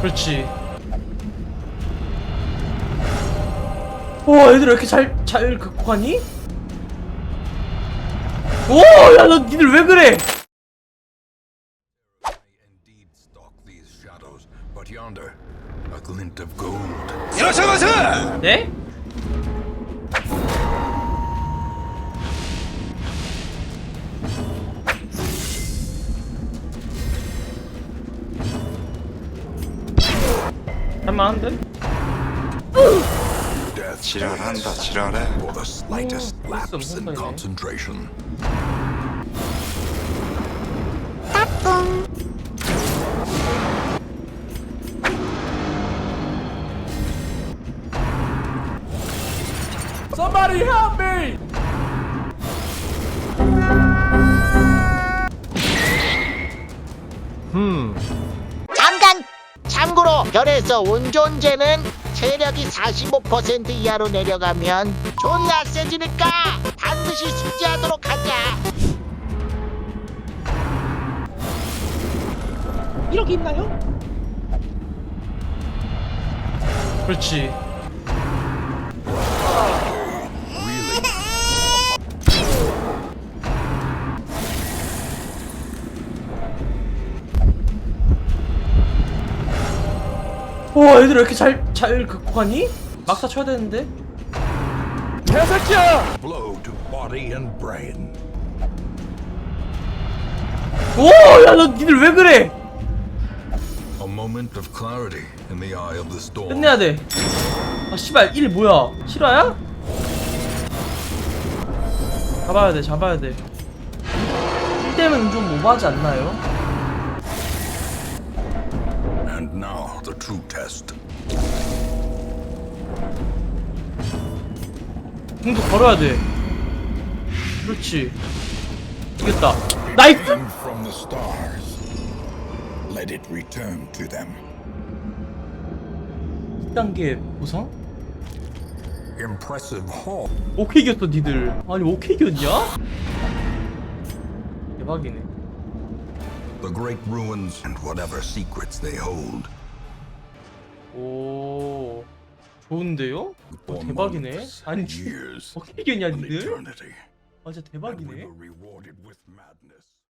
그렇지. 와, 얘들 왜 이렇게 잘, 잘 극복하니? 오, 야, 너 니들 왜 그래? indeed 할만한데? Death 지랄한다 지랄해 for the slightest 오, lapse 무슨 in 무슨 concentration. Somebody help me! 잠깐! 참고로 별에서 온 존재는 체력이 45% 이하로 내려가면 존나 세지니까 반드시 숙지하도록 하자. 이렇게 있나요? 그렇지. 와, 얘들 왜 이렇게 잘, 잘 극복하니? 막타 쳐야 되는데? Blow to body and brain. 오, 야, 너 니들 왜 그래? A moment of clarity in the eye of the storm. 끝내야 돼. 아, 씨발, 1 뭐야? 실화야? 잡아야 돼, 잡아야 돼. 1대면 좀 오버하지 않나요? And now the true test. 공도 걸어야 돼. 그렇지. 이겼다. 나이스! From the stars. Let it return to them. 1단계 보상? Impressive haul. 오케이 이겼어 니들 아니 오케이 이겼냐? 대박이네 The great ruins and whatever secrets they hold. 오 좋은데요? 어, For 대박이네 months 아니 years. 오케이 이겼냐 An 니들? eternity. 아 진짜 And we 대박이네 were rewarded with madness.